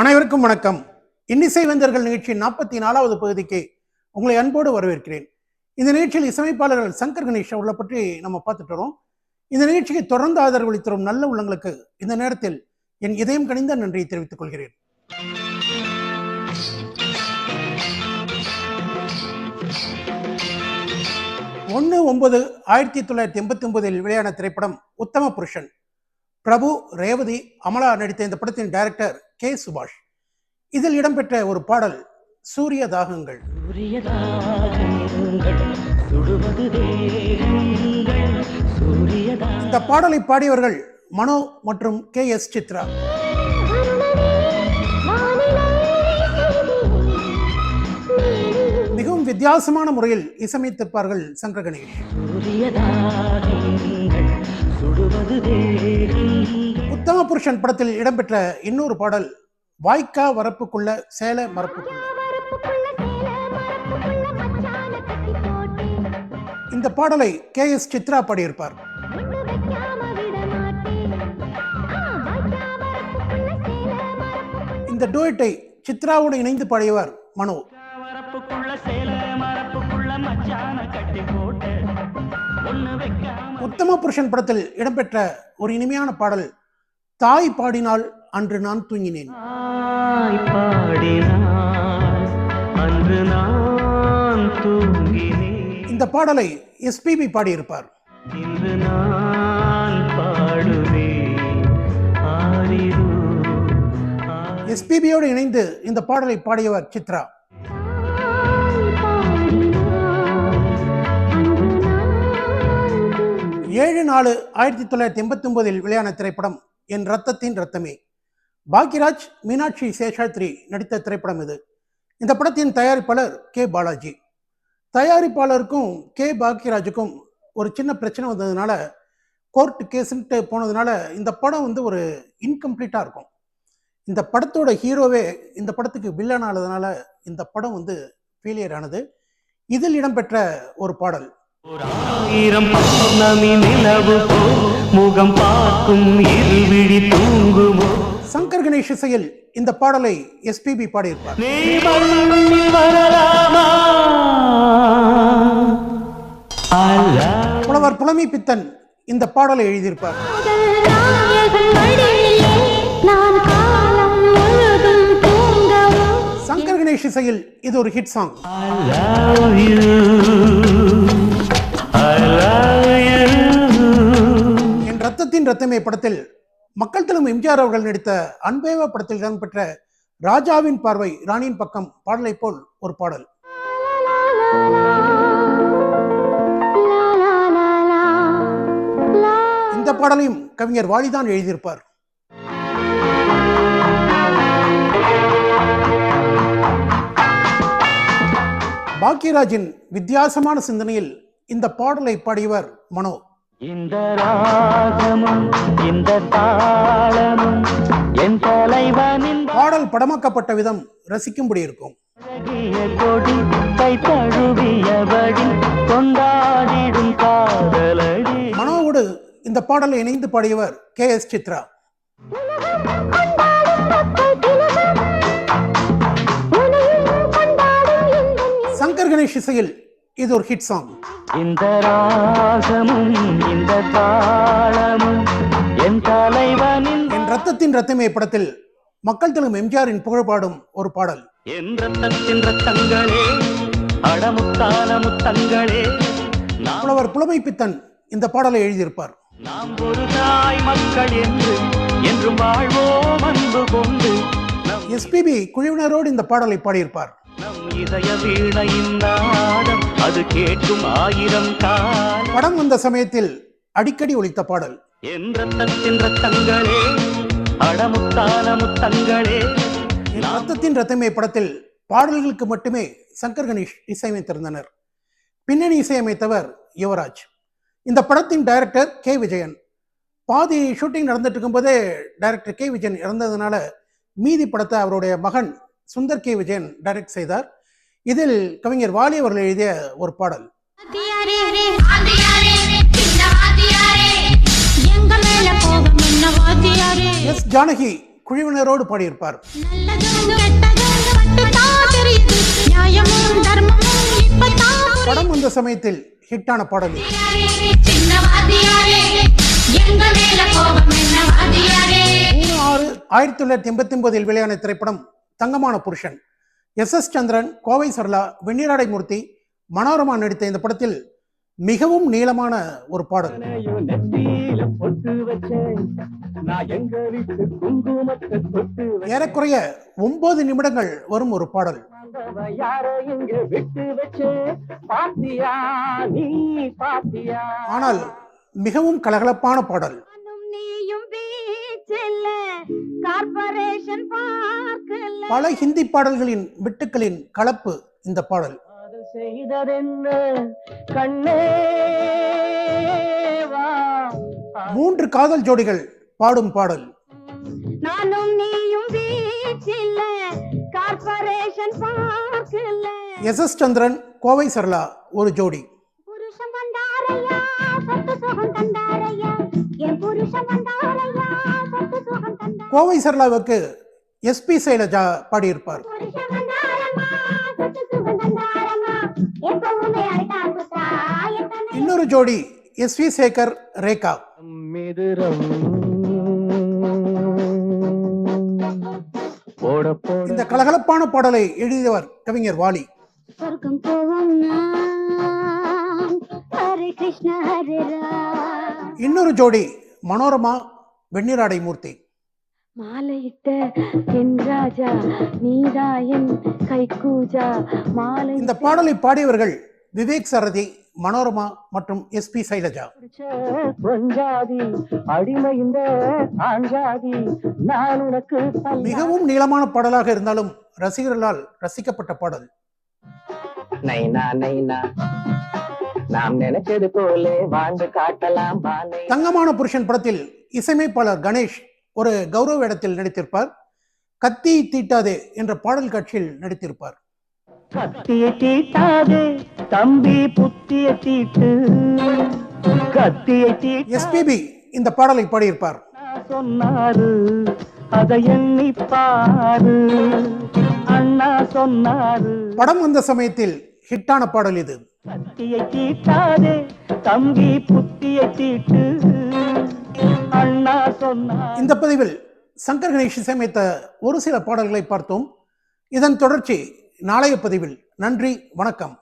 அனைவருக்கும் வணக்கம். இன்னிசை வேந்தர்கள் நிகழ்ச்சியின் நாற்பத்தி நாலாவது பகுதிக்கு உங்களை அன்போடு வரவேற்கிறேன். இந்த நிகழ்ச்சியில் இசையமைப்பாளர்கள் சங்கர் கணேஷ் அவர்களை பற்றி நம்ம பார்த்துட்டு வரோம். இந்த நிகழ்ச்சிக்கு தொடர்ந்து ஆதரவு வரும் நல்ல உள்ளங்களுக்கு இந்த நேரத்தில் என் இதயம் கணிந்த நன்றியை தெரிவித்துக் கொள்கிறேன். ஒன்று ஒன்பது ஆயிரத்தி தொள்ளாயிரத்தி எண்பத்தி ஒன்பதில் வெளியான திரைப்படம் உத்தம புருஷன். பிரபு ரேவதி அமலா நடித்த இந்த படத்தின் டைரக்டர் கே சுபாஷ். இதில் இடம்பெற்ற ஒரு பாடல் சூரிய தாகங்கள். இந்த பாடலை பாடியவர்கள் மனோ மற்றும் கே எஸ் சித்ரா. மிகவும் வித்தியாசமான முறையில் இசையமைத்திருப்பார்கள் சங்கர் கணேஷ் உத்தம புருஷன் படத்தில் இடம்பெற்ற இன்னொரு பாடல் வாய்க்கா வரப்புக்குள்ள சேல மரப்புக்குள்ள. இந்த பாடலை கே எஸ் சித்ரா பாடியிருப்பார். இந்த டூயட்டை சித்ராவோடு இணைந்து பாடியவர் மனோ. உத்தம புருஷன் படத்தில் இடம்பெற்ற ஒரு இனிமையான பாடல் தாய் பாடினால் அன்று நான் தூங்கினேன். ஆய் பாடினாள் அன்று நான் தூங்கினேன். இந்த பாடலை எஸ்பிபி பாடியிருப்பார். எஸ்பிபியோடு இணைந்து இந்த பாடலை பாடியவர் சித்ரா. ஏழு நாலு ஆயிரத்தி தொள்ளாயிரத்தி எண்பத்தி ஒன்பதில் வெளியான திரைப்படம் என் ரத்தத்தின் ரத்தமே பாக்யராஜ் மீனாட்சி சேஷாத்ரி நடித்த திரைப்படம் இது. இந்த படத்தின் தயாரிப்பாளர் கே. பாலாஜி. தயாரிப்பாளருக்கும் கே. பாக்யராஜுக்கும் ஒரு சின்ன பிரச்சனை வந்ததுனால கோர்ட் கேஸுன்ட்டு போனதுனால இந்த படம் வந்து ஒரு இன்கம்ப்ளீட்டாக இருக்கும். இந்த படத்தோட ஹீரோவே இந்த படத்துக்கு வில்லன் ஆனதுனால இந்த படம் வந்து ஃபெயிலியர் ஆனது. இதில் இடம்பெற்ற ஒரு பாடல் ஆயிரம் பௌர்ணமி நிலவு முகம் பார்க்கும் இருவிழி தூங்குமோ? சங்கர் கணேஷ் இசையில் இந்த பாடலை எஸ்பிபி பாடியிருப்பார். நீ மண்ணில் வரலாமா? அல்ல. புலவர் புலமை பித்தன் இந்த பாடலை எழுதியிருப்பார். சங்கர் கணேஷ் இசையில் இது ஒரு hit song I love you. என் ரத்தத்தின் ரத்தமே படத்தில் மக்கள் தலைமை எம்ஜிஆர் அவர்கள் நடித்த அன்பேவா படத்தில் இடம்பெற்ற ராஜாவின் பார்வை ராணியின் பக்கம் பாடலை போல் ஒரு பாடல். இந்த பாடலையும் கவிஞர் வாலிதான் எழுதியிருப்பார். பாக்யராஜின் வித்தியாசமான சிந்தனையில் இந்த பாடலை பாடியவர் மனோ. இந்த ராகமும் இந்த தாளமும் என் தலைவனின் பாடல் படமாக்கப்பட்ட விதம் ரசிக்கும்படி இருக்கும். அழகிய கொடி கை தழுவியபடி கொண்டாடிடும் காதலடி. மனோவோடு இந்த பாடலை இணைந்து பாடியவர் கே எஸ் சித்ரா. சங்கர் கணேஷ் இசையில் இது ஒரு ஹிட் சாங் இந்த ராகமும் இந்த தாளமும் என் தலைவனின் என் ரத்தத்தின் ரத்தமே படத்தில் மக்கள் தினம் எம்ஜிஆரின் புகழ் பாடும் ஒரு பாடல். என் ரத்தத்தின் ரத்தங்களே அடமுத்தான முத்தங்களே நாம் புலவர் புலமை பித்தன் இந்த பாடலை எழுதியிருப்பார். நாம் ஒரு தாய் மக்கள் என்று என்றும் வாழ்வோம் அன்பு கொண்டு. எஸ்பிபி குழுவினரோடு இந்த பாடலை பாடியிருப்பார். இதய வீணையின் அது கேட்கும் ஆயிரம் காலம். படம் வந்த சமயத்தில் அடிக்கடி ஒலித்த பாடல். என் ரத்தத்தின் ரத்தங்களே அடமுத்தான முத்தங்களே ரத்தத்தின் ரத்தமே படத்தில் பாடல்களுக்கு மட்டுமே சங்கர் கணேஷ் இசையமைத்திருந்தனர் பின்னணி இசையமைத்தவர் யுவராஜ். இந்த படத்தின் டைரக்டர் கே விஜயன். பாதி ஷூட்டிங் நடந்துட்டு இருக்கும்போதே டைரக்டர் கே விஜயன் இறந்ததுனால மீதி படத்தை அவருடைய மகன் சுந்தர் கே. விஜயன் டைரக்ட் செய்தார். இதில் கவிஞர் வாலி அவர்கள் எழுதிய ஒரு பாடல். எஸ். ஜானகி குழுவினரோடு பாடியிருப்பார். படம் வந்த சமயத்தில் ஹிட்டான பாடல். ஆறு ஆயிரத்தி தொள்ளாயிரத்தி எண்பத்தி ஒன்பதில் வெளியான திரைப்படம் தங்கமான புருஷன். எஸ். எஸ். சந்திரன் கோவை சரளா வெண்ணிராடை மூர்த்தி மனோரமா நடித்த இந்த படத்தில் மிகவும் நீளமான ஒரு பாடல். ஏறக்குறைய ஒன்பது நிமிடங்கள் வரும் ஒரு பாடல். வந்தவ யாரோ இங்க விட்டு வச்சே. பாத்தியா நீ பாத்தியா? ஆனால் மிகவும் கலகலப்பான பாடல். நீயும் பல ஹிந்தி பாடல்களின் விட்டுக்களின் கலப்பு இந்த பாடல். மூன்று காதல் ஜோடிகள் பாடும் பாடல். நானும் நீயும் பீச்சில்ல கார்பரேஷன் பார்க்கல எஸ் எஸ் சந்திரன் கோவை சரளா ஒரு ஜோடி. புருஷன் வந்தாரையா? சொத்து சுகம் தந்தாரையா? என் புருஷன் வந்தாரையா? சொத்து சுகம் தந்தாரையா கோவை சரளாவுக்கு எஸ்பி சைலஜா பாடியிருப்பார். இன்னொரு ஜோடி எஸ் வி சேகர் ரேகா. இந்த கலகலப்பான பாடலை எழுதியவர் கவிஞர் வாலி. இன்னொரு ஜோடி மனோரமா வெண்ணிராடை மூர்த்தி மாலையிட்ட என் ராஜா கைக்கூஜா மாலை இந்த பாடலை பாடியவர்கள் விவேக் சரதி மனோரமா மற்றும் எஸ்பி சைலஜா. பொஞ்சாதி அடிமை இந்த ஆஞ்சாதி நான் உனக்கு தல்ல- மிகவும் நீளமான பாடலாக இருந்தாலும் ரசிகர்களால் ரசிக்கப்பட்ட பாடல். நைனா நைனா நாம் நினைச்சது போலே வாழ்ந்து காட்டலாம் தங்கமான புருஷன் படத்தில் இசையமைப்பாளர் கணேஷ் ஒரு கௌரவ இடத்தில் நடித்திருப்பார். கத்தி தீட்டாதே என்ற பாடல் காட்சியில் நடித்திருப்பார். கத்திய தீட்டாதே தம்பி புத்திய தீட்டு. கத்திய தீட்டா எஸ்பிபி இந்த பாடலை பாடியிருப்பார். சொன்னாரு அதை எண்ணி பாரு. அண்ணா சொன்னாரு. படம் வந்த சமயத்தில் ஹிட்டான பாடல் இது. கத்தியை தீட்டாதே தம்பி புத்திய தீட்டு. அண்ணா சொன்னார் இந்த பதிவில் சங்கர் கணேஷ் இசையமைத்த ஒரு சில பாடல்களை பார்த்தோம். இதன் தொடர்ச்சி நாளைய பதிவில். நன்றி வணக்கம்.